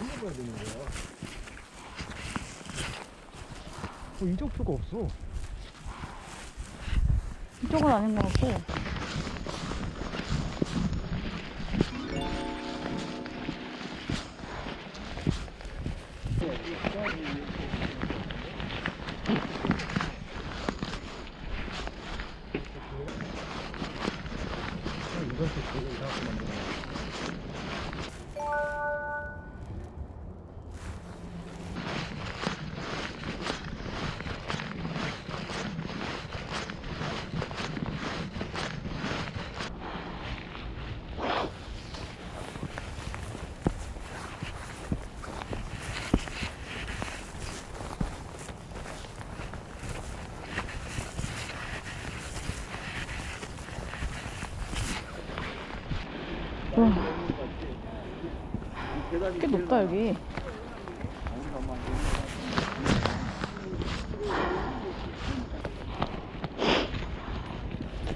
올라가야 되는 거야. 어, 이적표가 없어. 이쪽은 아닌 것 같고. 이건 또 되게 이상하게 만들어. 와. 꽤 높다, 여기.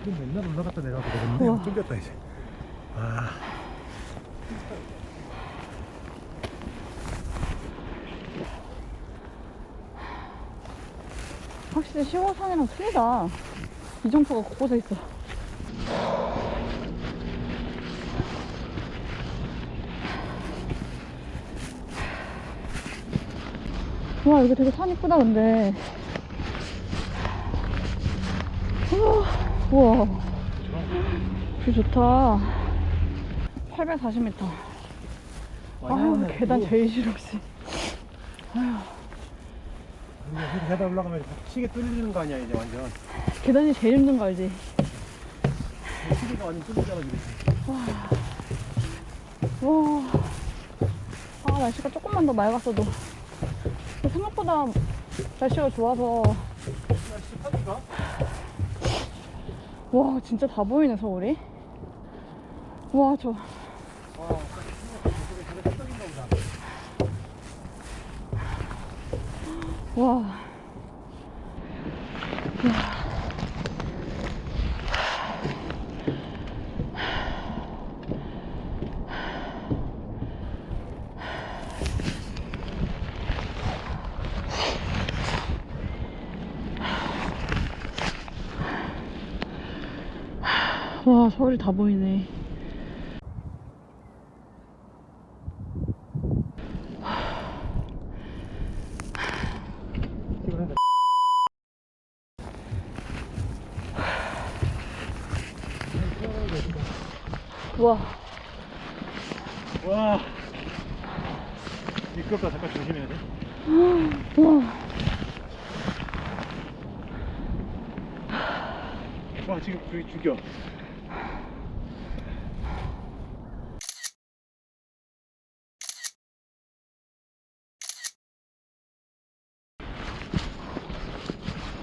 그럼 맨날 올라갔다 내려가고 그러는데 우와. 뚫렸다 이제. 아. 확실히 시골산이랑 틀리다. 이정표가 곳곳에 있어. 와, 이거 되게 산 이쁘다, 근데. 우와. 뷰 좋다. 840m. 아유, 계단 제일 싫어, 씨. 이렇게 계단 올라가면 시계 뚫리는 거 아니야 이제 완전. 계단이 제일 힘든 거 알지? 시계가 완전 뚫리잖아 지금. 와. 아, 날씨가 조금만 더 맑았어도. 생각보다 날씨가 좋아서. 날씨 파기가? 와, 진짜 다 보이네, 서울이. 와, 저. 아, 저게 저게 깜짝인가 보다. 와. 와, 서울이 다 보이네. 와, 와. 미끄럽다 잠깐 조심해야 돼. 와. 와 지금 저기 죽여.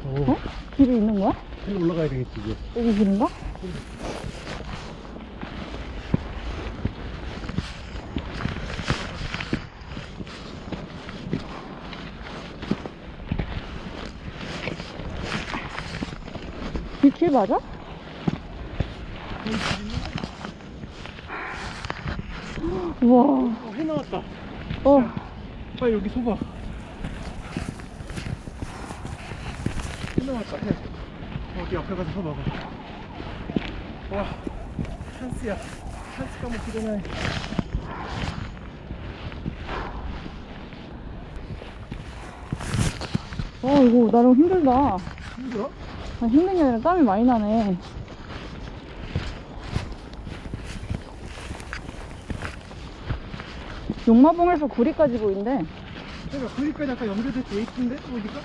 오, 어? 길이 있는 거야? 길 올라가야 되겠지 이제. 여기 길인가? 이길 맞아? 우와, 어, 해 나왔다. 어, 빨리 여기 서봐. 해 나왔다. 해. 여기 앞에 가서 서봐봐. 와, 찬스야. 찬스가 뭐 기대나해. 와, 이거 나름 힘들다. 힘들어? 아, 힘든 게 아니라 땀이 많이 나네. 용마봉에서 구리까지 보인대. 그러니까 거기까지 아까 연결될 때 있던데 보니까.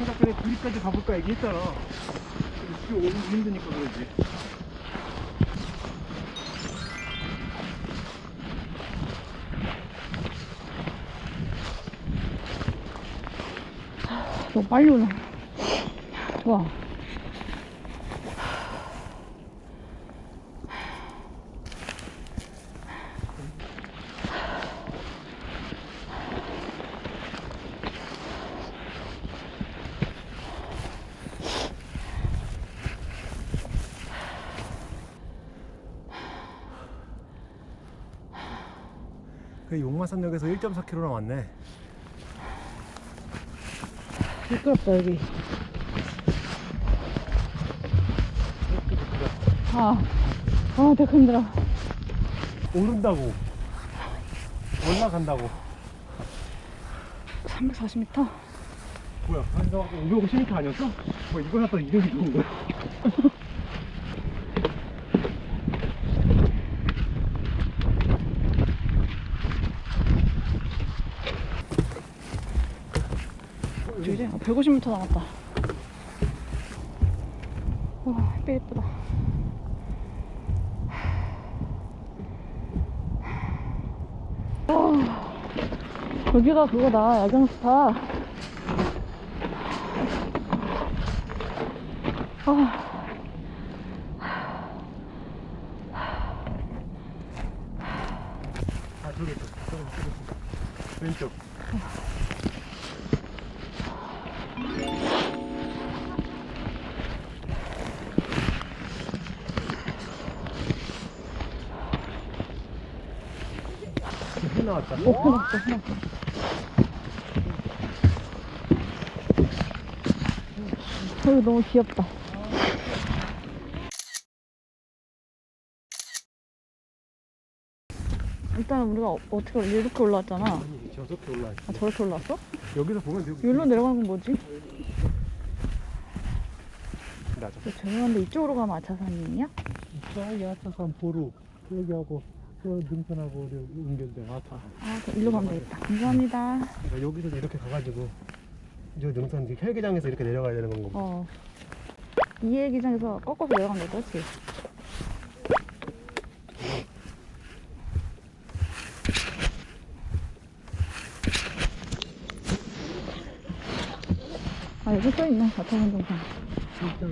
내가 그래 구리까지 가볼까 얘기했잖아. 길 오기 힘드니까 그러지. 너무 빨리 오네. 좋아. 용마산역에서 1.4km 남았네. 미끄럽다 여기 아, 아 되게 힘들어 오른다고. 올라간다고. 340m? 뭐야? 한서 550m 아니었어? 뭐 이거 갖다 이름이 좋은 거야? 이제 150m 남았다. 와 햇빛 예쁘다. 와, 여기가 그거다. 야경 스파 아. 왼쪽. 나왔다. 오 해놨어 해놨어 여기 너무 귀엽다 일단 우리가 어, 어떻게 이렇게 올라왔잖아 아니 저렇게 올라. 아 저렇게 올라왔어? 여기서 보면 되고. 여기로 내려가는 건 뭐지? 나죠. 저 죄송한데 이쪽으로 가면 아차산이냐? 저기 아차산 보루 여기하고 그 능선하고 연결돼 아, 가서 아, 그럼 일로 가면 되겠다. 감사합니다. 그러니까 여기서 이렇게 가가지고 저 능선 이제 혈기장에서 이렇게 내려가야 되는 건가? 어. 이해기장에서 꺾어서 내려가면 되겠다, 그렇지? 아, 여기 써있네, 자차운동장. 진짜.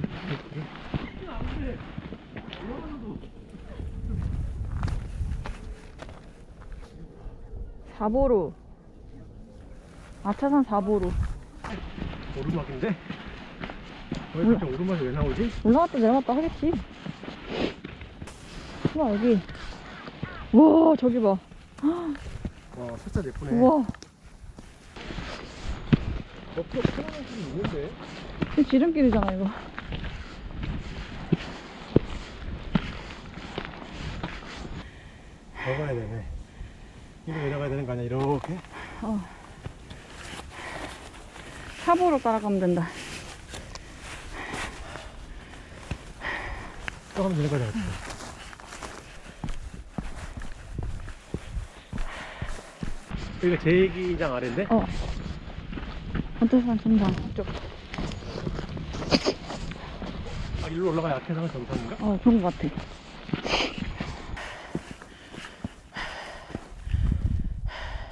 4보루. 아차산 4보루. 오르막인데? 왜 갑자기 오르막이 왜 나오지? 올라갔다 내려갔다 하겠지. 우와 여기. 우와 저기 봐 와 살짝 예쁘네. 우와. 어, 옆으로 편안한 길이 있는데? 이 지름길이잖아 이거. 걸어야 되네. 이리 내려가야 되는 거 아니야? 이렇게? 어. 사보로 따라가면 된다. 또 가면 내려가야 되겠다. 여기가 제2기장 아래인데? 어. 안태산 전방. 이쪽. 아, 일로 올라가야 약해서는 정상인가? 어, 그런 것 같아.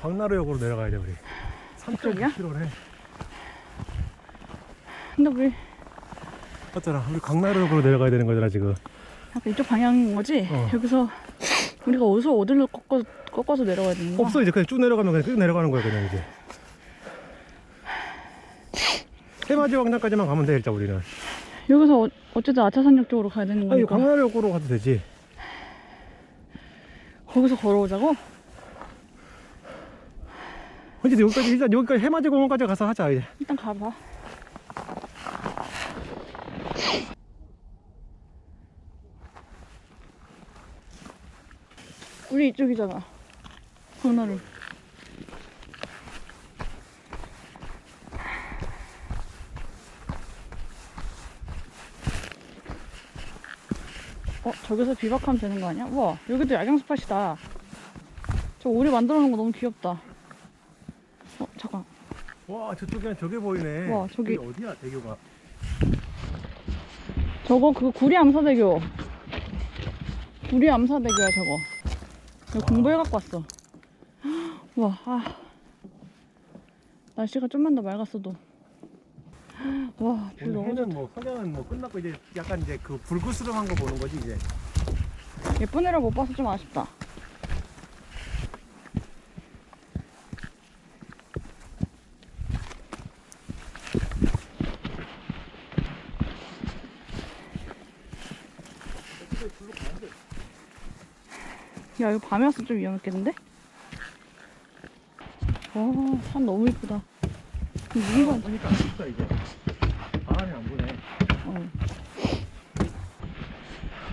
광나루역으로 내려가야 돼, 우리. 이쪽이야? 3.9km래. 근데 우리 맞잖아. 우리 광나루역으로 내려가야 되는 거잖아, 지금. 약간 이쪽 방향인 거지? 어. 여기서 우리가 어디서 어디로 꺾어, 꺾어서 내려가야 되는 거야? 없어, 이제 그냥 쭉 내려가면 그냥 쭉 내려가는 거야, 그냥 이제. 해맞이 광장까지만 가면 돼, 일단 우리는. 여기서 어, 어쨌든 아차산역 쪽으로 가야 되는 거니까. 광나루역으로 가도 되지. 거기서 걸어오자고? 근데 여기까지, 일단 여기까지 해맞이 공원까지 가서 하자, 이제. 일단 가봐. 우리 이쪽이잖아. 강나루. 어, 저기서 비박하면 되는 거 아니야? 우와, 여기도 야경 스팟이다. 저 오리 만들어 놓은 거 너무 귀엽다. 와, 저쪽에는 저게 보이네. 와, 저기. 어디야, 대교가? 저거 그 구리 암사대교. 구리 암사대교야 저거. 내가 공부해 갖고 왔어. 와, 아. 날씨가 좀만 더 맑았어도. 와, 뷰 오늘 너무 해는 뭐 석양은 뭐 끝났고 이제 약간 이제 그 불그스름한 거 보는 거지 이제. 예쁜 애를 못 봐서 좀 아쉽다. 야, 이거 밤에 왔으면 좀 위험했겠는데? 와, 산 너무 이쁘다. 누군가, 보니까 안 좋다 이제. 바람이 안 부네. 어.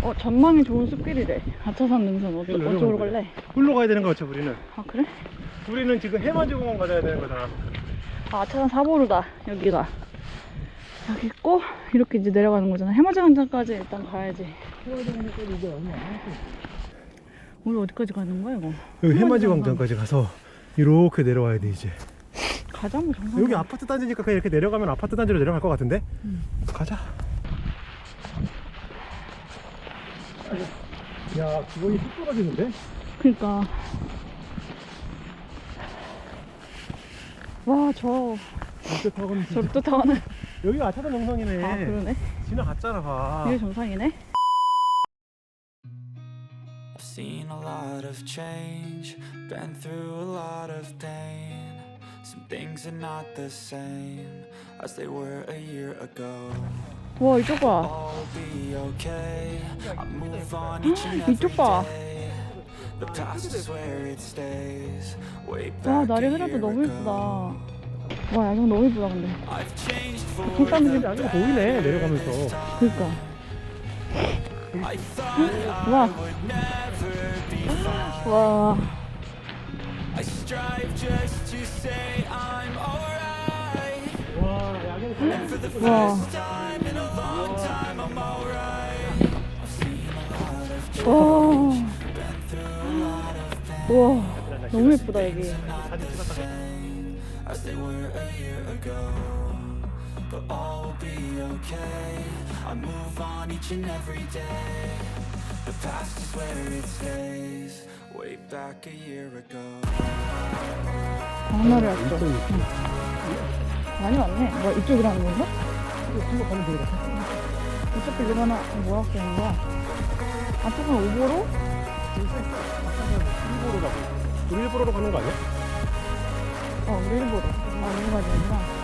어, 전망이 좋은 숲길이래. 아차산 능선. 어디, 일로 어쪽으로 내려가면 갈래? 굴러 가야 되는 거 같아 우리는. 아, 그래? 우리는 지금 해만지 공원 가야 되는 거잖아. 아, 아차산 사보로다. 여기가. 여기 있고, 이렇게 이제 내려가는 거잖아. 해마지 광장까지 일단 가야지. 우리 어디까지 가는 거야, 이거? 여기 해만지 광장까지 가서 이렇게 내려와야 돼 이제. 가자, 뭐, 정상. 여기 아파트 단지니까 그냥 이렇게 내려가면 아파트 단지로 내려갈 것 같은데? 음. 가자. 야, 기본이 뚝 떨어지는데? 그니까. 와, 저, 이렇게 타고는 진짜- 저부터 타는. 여기가 아차산 정상이네. 아, 그러네. 지나갔잖아, 봐. 이게 정상이네. A lot of change, been through a lot of pain. Some things are not the same as they were a year ago. 와, 이쪽 봐. All be okay. I move on each and every 이쪽 봐. day. The past is where it stays. Way 와, back 날이 a 흐려도 year 너무 예쁘다. ago. 와, 야경 너무 예쁘다, 근데. I've changed for the 아직 보이네, 내려가면서. 그니까. I thought I 와. would never. 와. 와, 와, 와. 너무 예쁘다, 여기. But all will be okay. I move on each and every day. The past is where it stays. Way back a year ago. 하나를 왔어. 응. 많이 왔네. 뭐, 이쪽이라는 건가? 이거 가면 되겠다. 이쪽 길가나 뭐라고 되는 거야? 아차산 오보로? 일보로 가고. 우리 일보로 가는 거 아니야? 어, 우리 일보로. 아, 여기 가야 되는구나.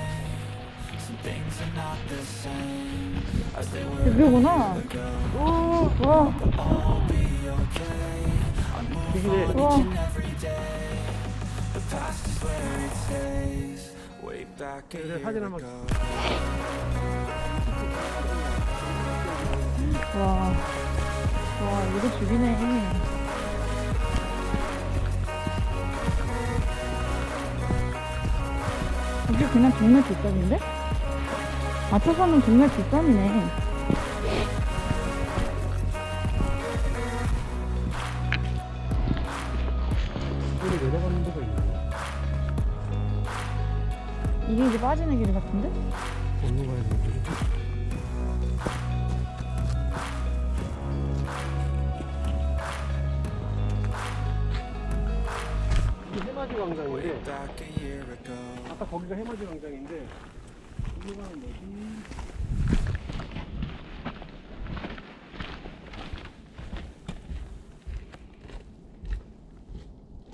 Stays. Way back a 그래, 사진 한번. 와. 와, 이거 죽이네. 여기 그냥 동네 뒷산인데? 뒷산이네. 여기 내려가는 데가 있네. 이게 이제 빠지는 길 같은데? 어디로 가야 되지? 이게 해마지 Way 광장인데. 아까 거기가 해마지 광장인데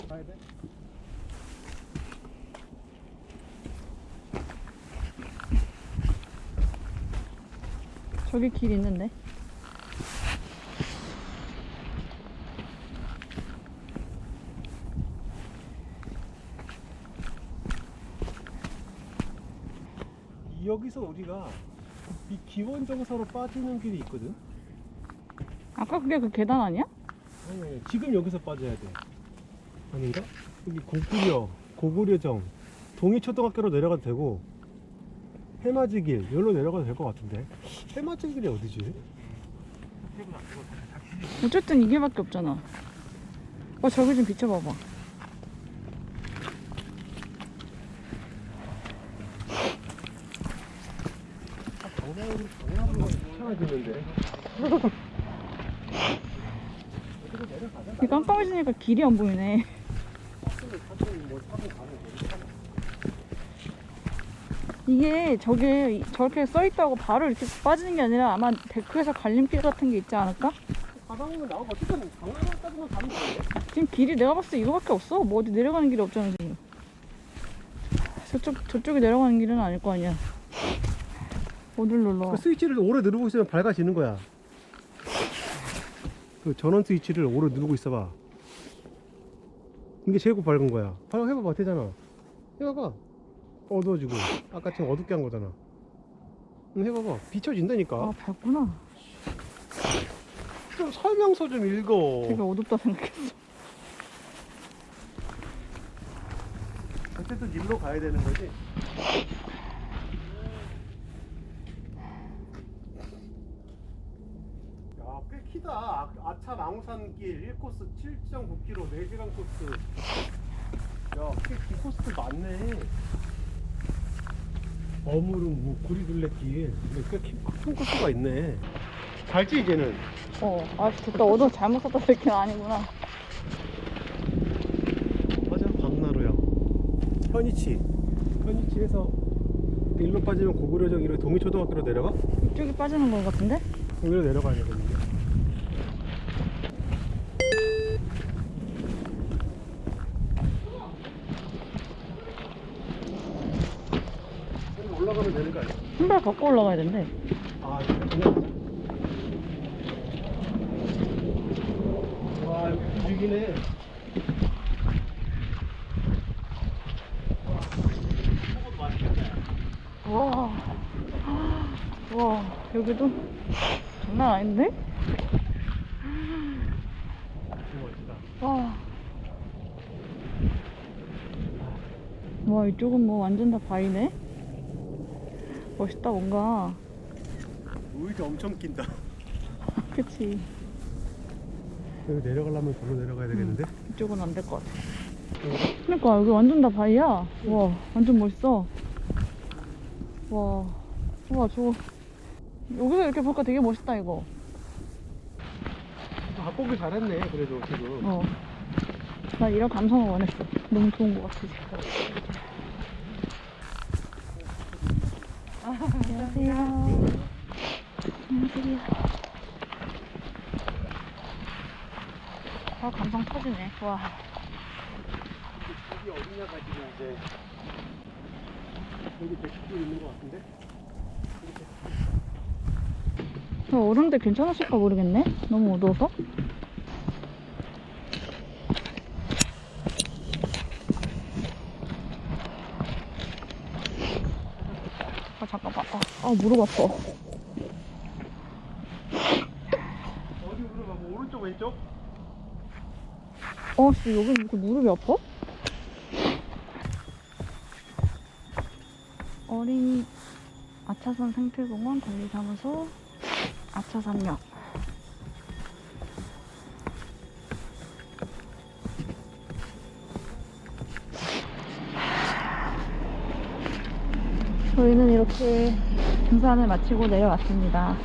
가야 돼? 저기 길 있는데? 여기서 우리가 이 기원 정서로 빠지는 길이 있거든. 아까 그게 그 계단 아니야? 아니, 아니 지금 여기서 빠져야 돼. 아닌가? 여기 고구려, 고구려정, 동이초등학교로 내려가도 되고 해마지길 여기로 내려가도 될 것 같은데 해마지길이 어디지? 어쨌든 이 길밖에 없잖아. 어, 저기 좀 비춰봐봐. 방향으로 이 깜깜해지니까 길이 안 보이네. 이게 저게 저렇게 써있다고 바로 이렇게 빠지는 게 아니라 아마 데크에서 갈림길 같은 게 있지 않을까? 바닥으로 나오고 어쨌든 강남까지만 가면 되는데 지금 길이 내가 봤을 때 이거밖에 없어. 뭐 어디 내려가는 길이 없잖아 지금. 저쪽 저쪽에 내려가는 길은 아닐 거 아니야. 어딜 눌러? 그 스위치를 오래 누르고 있으면 밝아지는 거야. 그 전원 스위치를 오래 누르고 있어봐. 이게 제일 밝은 거야. 바로 해봐봐 되잖아. 해봐봐. 어두워지고. 아까처럼 어둡게 한 거잖아. 응, 해봐봐. 비춰진다니까. 아 밝구나. 좀 설명서 좀 읽어. 되게 어둡다 생각했어. 어쨌든 일로 가야 되는 거지. 야, 꽤 키다. 아- 아차 나무산길 1코스 7.9km 4시간 코스. 야, 꽤긴 코스 많네. 어무름 뭐 구리둘레길. 꽤큰 코스가 있네. 갈지 이제는. 어, 아 됐다. 어둠 잘못 썼다 이렇게 아니구나. 맞아, 광나루야. 현이치. 현이치에서 일로 빠지면 고구려정 이로 동이초등학교로 내려가? 이쪽이 빠지는 거 같은데? 여기로 내려가야 되거든요. 여기 올라가면 되는 신발 갖고 올라가야 된대. 아. 와, 여기 움직이네. 먹어도 맛있겠네. 와, 와 여기도 장난 아닌데? 와. 와 이쪽은 뭐 완전 다 바위네. 멋있다 뭔가. 우이도 엄청 긴다. 그치. 여기 내려가려면 저로 내려가야 되겠는데? 이쪽은 안 될 것 같아. 그러니까 여기 완전 다 바위야. 와 완전 멋있어. 와, 와 저거 여기서 이렇게 보니까 되게 멋있다 이거. 바꾸기 잘했네, 그래도 지금. 어. 나 이런 감성을 원했어. 너무 좋은 것 같아 지금. 안녕하세요. 안녕하세요. 아 감성 터지네. 와. 여기 어디냐 가 지금 이제 여기 백식도 있는 것 같은데? 저 오름대 괜찮으실까 모르겠네. 너무 어두워서. 아 잠깐만. 아, 아 무릎 아파. 어디 물어봐, 뭐 오른쪽 왼쪽? 어, 씨 여기 이렇게 무릎이 아파? 어린이 아차산 생태공원 관리사무소 아차산역. 저희는 이렇게 등산을 마치고 내려왔습니다.